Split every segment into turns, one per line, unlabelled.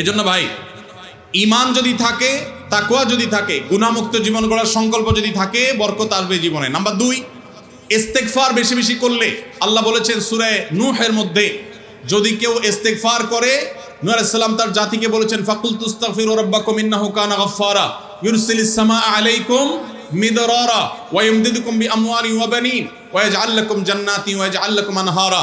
এজন্য ভাই ইমান যদি থাকে তাকুয়া যদি থাকে গুণামুক্ত জীবন গড়ার সংকল্প যদি থাকে, বরকত আসবে জীবনে। নাম্বার দুই ইস্তেকফার বেশি বেশি করলে, আল্লাহ বলেছেন সুরায় নুহের মধ্যে, যদি কেউ ইস্তেকফার করে সালাম তার জাতিকে বলেছেন ফাকুল তুস্তাগফিরু রাব্বাকুম ইন্নাহু কানা গাফফারা, ইউরসিলিস সামাআ আলাইকুম মিদরারা, ওয়া ইমদিদুকুম বিআমওয়ালিন ওয়া বানিন, ওয়া ইয়াজআল লাকুম জান্নাতিন ওয়া ইয়াজআল লাকুম আনহারা।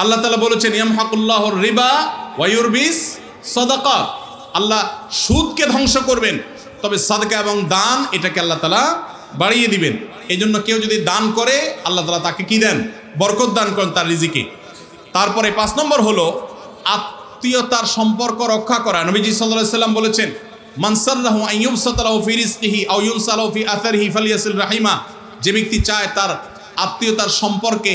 আল্লাহ তালা বলেছেন, ইয়ামহাকুল্লাহ রিবা ওয়ায়ুরবিস সদাকা। আল্লাহ সুদকে ধ্বংস করবেন, তবে সাদকা এবং দান এটাকে আল্লাহ তালা বাড়িয়ে দিবেন। এই জন্য কেউ যদি দান করে, আল্লাহ তালা তাকে কি দেন? বরকত দান করেন তার রিজিকে। তারপরে পাঁচ নম্বর হলো, আত্মীয়তার সম্পর্ক রক্ষা করা। নবীজি সাল্লাহ সাল্লাম বলেছেন মানসাল্লাহু আইয়ুব সাতালাহু ফি রিজকিহি আও ইউনসালাহু ফি আথারিহি ফালিয়াসিল রাহিমা। যে ব্যক্তি চায় তার আত্মীয়তার সম্পর্কে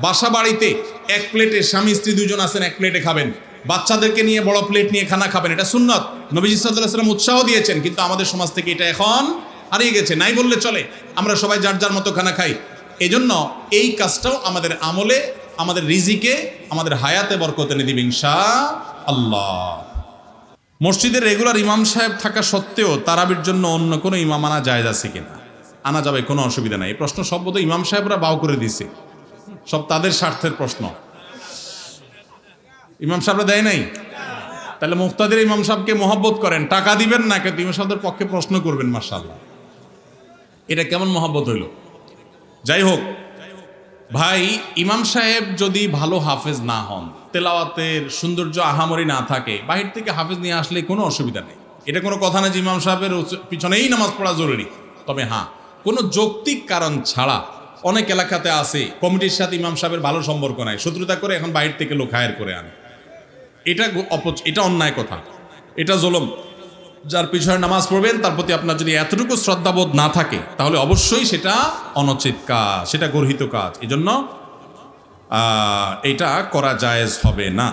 বাসা বাড়িতে এক প্লেটে স্বামী, স্ত্রী দুজন আছেন, এক প্লেটে খাবেন। বাচ্চাদেরকে নিয়ে, বড় প্লেট নিয়ে খানা খাবেন। এটা সুন্নত। নবীজি সাল্লাম উৎসাহ দিয়েছেন, কিন্তু আমাদের সমাজ থেকে এটা এখন হারিয়ে গেছে। নাই বললে চলে। আমরা সবাই যার যার মতো খানা খাই। এজন্য এই কাজটাও আমাদের আমলে, আমাদের রিজিকে, আমাদের হায়াতে বরকত এনে দিবে আল্লাহ মসজিদের রেগুলার ইমাম সাহেব থাকা সত্ত্বেও তারাবির জন্য অন্য কোনো ইমাম আনা যায় আছে কিনা? আনা যাবে, কোনো অসুবিধা নাই। এই প্রশ্ন সব ইমাম সাহেবরা বাউ করে দিছে সব তাদের স্বার্থের প্রশ্ন। ইমাম সাহেবরা দেয় নাই? তাহলে মুক্তাদের ইমাম সাহেবকে মহব্বত করেন, টাকা দিবেন না কিন্তু ইমাম সাহেবদের পক্ষে প্রশ্ন করবেন মার্শাল্লাহ এটা কেমন মহব্বত হইল? যাই হোক, ভাই, ইমাম সাহেব যদি ভালো হাফেজ না হন, তেলাওয়াতের সৌন্দর্য আহামরি না থাকে, বাহির থেকে হাফেজ নিয়ে আসলে কোনো অসুবিধা নেই। এটা কোনো কথা না যে ইমাম সাহেবের পিছনেই নামাজ পড়া জরুরি। তবে হ্যাঁ কোনো যৌক্তিক কারণ ছাড়া অনেক এলাকাতে আছে। কমিটির সাথে ইমাম সাহেবের ভালো সম্পর্ক নাই। শত্রুতা করে এখন বাইরে থেকে লোক হায়ার করে আনে। এটা অপচ এটা অন্যায় কথা। এটা জলম। যার পিছনে নামাজ পড়বেন, তার প্রতি আপনার যদি এতটুকু শ্রদ্ধাবোধ না থাকে, তাহলে অবশ্যই সেটা অনুচিত কাজ, সেটা গর্হিত কাজ। এই জন্য এটা করা জায়েজ হবে না।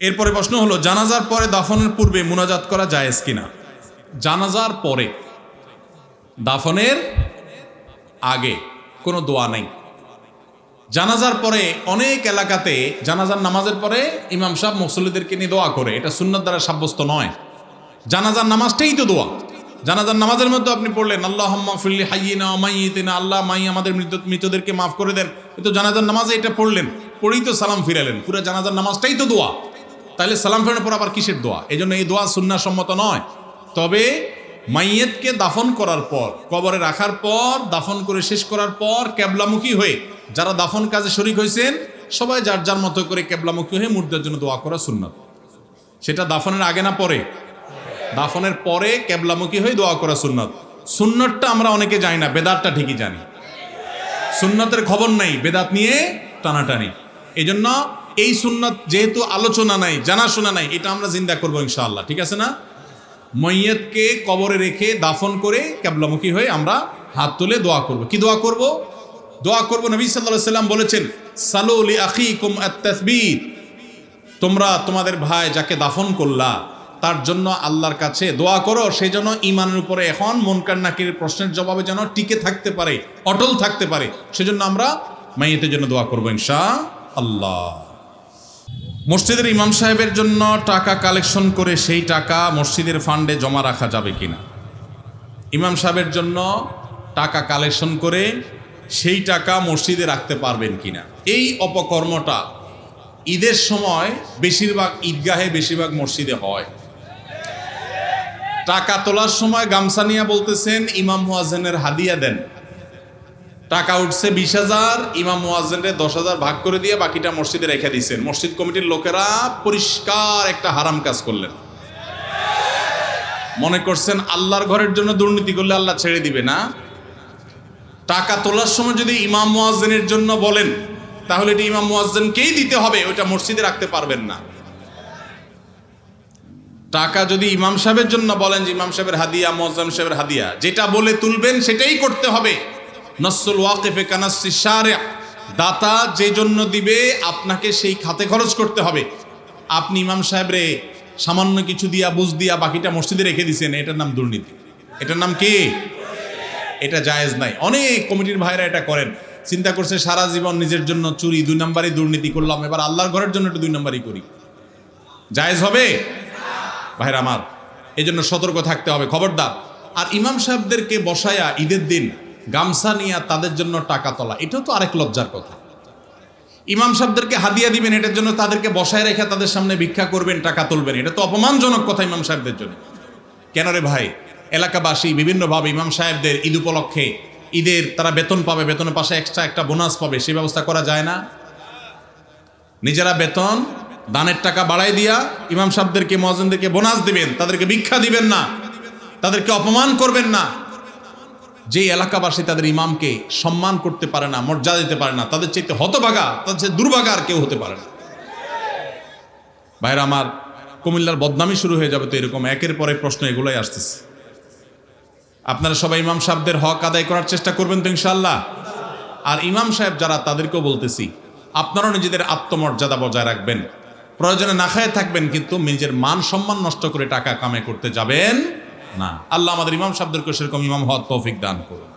এরপরে প্রশ্ন হলো, জানাজার পরে দাফনের পূর্বে মুনাজাত করা জায়েজ কিনা? জানাজার পরে। দাফনের আগে। কোনো দোয়া নাই। জানাজার পরে অনেক এলাকাতে জানাজার নামাজের পরে ইমাম সাহেব মুসল্লিদেরকে নিয়ে দোয়া করে। এটা সুন্নত দ্বারা সাব্যস্ত নয়। জানাজার নামাজটাই তো দোয়া। জানাজার নামাজের মধ্যে আপনি পড়লেন আল্লাহ ফিল্লি হাইয়িনা মাইয়িতিনা, আল্লাহ মাই আমাদের মৃত মৃতদেরকে মাফ করে দেন। কিন্তু জানাজার নামাজে এটা পড়লেন, পড়েই তো সালাম ফিরালেন। পুরো জানাজার নামাজটাই তো দোয়া। তাহলে সালাম ফেরানোর পর আবার কিসের দোয়া? এই জন্য এই দোয়া সুন্না সম্মত নয়। তবে মাইয়েতকে দাফন করার পর, কবরে রাখার পর, দাফন করে শেষ করার পর ক্যাবলামুখী হয়ে যারা দাফন কাজে শরিক হয়েছেন, সবাই যার যার মতো করে ক্যাবলামুখী হয়ে মুর্দার জন্য দোয়া করা সুন্নত। সেটা দাফনের আগে না পরে? দাফনের পরে ক্যাবলামুখী হয়ে দোয়া করা সুন্নত। সুন্নতটা আমরা অনেকে জানি না, বেদাতটা ঠিকই জানি। সুন্নতের খবর নেই, বেদাত নিয়ে টানাটানি। এই জন্য এই সুন্নত যেহেতু আলোচনা নাই, জানাশোনা নাই, এটা আমরা জিন্দা করব ইনশাআল্লাহ, ঠিক আছে না? মৈয়তকে কবরে রেখে দাফন করে ক্যাবলামুখী হয়ে আমরা হাত তুলে দোয়া করব। কি দোয়া করব? দোয়া করব নবী সাল্লাহ সাল্লাম বলেছেন সালুলি আখি কুম আত্তাসবির তোমরা তোমাদের ভাই যাকে দাফন করলা, তার জন্য আল্লাহর কাছে দোয়া করো সেই জন্য ইমানের উপরে এখন মনকার নাকির প্রশ্নের জবাবে যেন টিকে থাকতে পারে, অটল থাকতে পারে। সেজন্য আমরা মাইয়েতের জন্য দোয়া করব ইনশা আল্লাহ মসজিদের ইমাম সাহেবের জন্য টাকা কালেকশন করে সেই টাকা মসজিদের ফান্ডে জমা রাখা যাবে কিনা? ইমাম সাহেবের জন্য টাকা কালেকশন করে সেই টাকা মসজিদে রাখতে পারবেন কিনা? এই অপকর্মটা ঈদের সময় বেশিরভাগ ঈদগাহে বেশিরভাগ মসজিদে হয়। টাকা তোলার সময় গামছা নিয়ে বলতেছেন, ইমাম মুয়াজ্জেনের হাদিয়া দেন। টাকা উঠছে বিশ হাজার, ইমাম মুয়াজ্জেনের দশ হাজার ভাগ করে দিয়ে বাকিটা মসজিদে রেখে দিয়েছেন। মসজিদ কমিটির লোকেরা পরিষ্কার একটা হারাম কাজ করলেন। মনে করছেন আল্লাহর ঘরের জন্য দুর্নীতি করলে আল্লাহ ছেড়ে দিবে না? টাকা তোলার সময় যদি ইমাম মুয়াজ্জেনের জন্য বলেন, তাহলে এটি ইমাম মুয়াজ্জেনকেই দিতে হবে, ওইটা মসজিদে রাখতে পারবেন না। টাকা যদি ইমাম সাহেবের জন্য বলেন যে ইমাম সাহেবের হাদিয়া মোয়াজ্জাম সাহেবের হাদিয়া, যেটা বলে তুলবেন সেটাই করতে হবে। Nasal ওয়াকিফে কানাসি share. দাতা যে জন্য দিবে, আপনাকে সেই খাতে খরচ করতে হবে। আপনি ইমাম সাহেব রে সামান্য কিছু দিয়া, বুঝ দিয়া বাকিটা মসজিদে রেখে দিছেন, এটার নাম দুর্নীতি। এটার নাম কি? এটা জায়েজ নাই। অনেক কমিটির ভাইরা এটা করেন। চিন্তা করছে সারা জীবন নিজের জন্য চুরি, দুই নাম্বারই দুর্নীতি করলাম, এবার আল্লাহর ঘরের জন্য একটু দুই নাম্বারই করি। জায়েজ হবে? ভাইরা আমার এই জন্য সতর্ক থাকতে হবে, খবরদার। আর ইমাম সাহেবদেরকে বসায়া ঈদের দিন গামছা নিয়ে তাদের জন্য টাকা তোলা। এটাও তো আরেক লজ্জার কথা। ইমাম সাহেবদেরকে হাদিয়া দিবেন, এটার জন্য তাদেরকে বসায় রেখে তাদের সামনে ভিক্ষা করবেন, টাকা তুলবেন। এটা তো অপমানজনক কথা ইমাম সাহেবদের জন্য। কেন রে ভাই? এলাকাবাসী বিভিন্নভাবে ইমাম সাহেবদের ঈদ উপলক্ষে ঈদের তারা বেতন পাবে, বেতনের পাশে এক্সট্রা একটা বোনাস পাবে সেই ব্যবস্থা করা যায় না। নিজেরা বেতন, দানের টাকা বাড়াই দিয়া ইমাম সাহেবদেরকে মহাজনদেরকে বোনাস দিবেন, তাদেরকে ভিক্ষা দিবেন না। তাদেরকে অপমান করবেন না। যে এলাকাবাসী তাদের ইমামকে সম্মান করতে পারে না, মর্যাদা দিতে পারে না, তাদের চাইতে হতভাগা, তাদের চেয়ে দুর্ভাগা আর কেউ হতে পারে না। ভাইরা আমার, কুমিল্লার বদনামি শুরু হয়ে যাবে তো এরকম একের পরে প্রশ্ন এগুলোই আসতেছে। আপনারা সবাই ইমাম সাহেবদের হক আদায় করার চেষ্টা করবেন তো ইনশাল্লাহ আর ইমাম সাহেব যারা, তাদেরকেও বলতেছি, আপনারাও নিজেদের আত্মমর্যাদা বজায় রাখবেন। প্রয়োজনে না খায় থাকবেন, কিন্তু নিজের মান সম্মান নষ্ট করে টাকা কামাই করতে যাবেন। না। আল্লাহ আমাদের ইমাম সাহেবদেরকে সেরকম ইমাম হওয়ার তৌফিক দান করুন।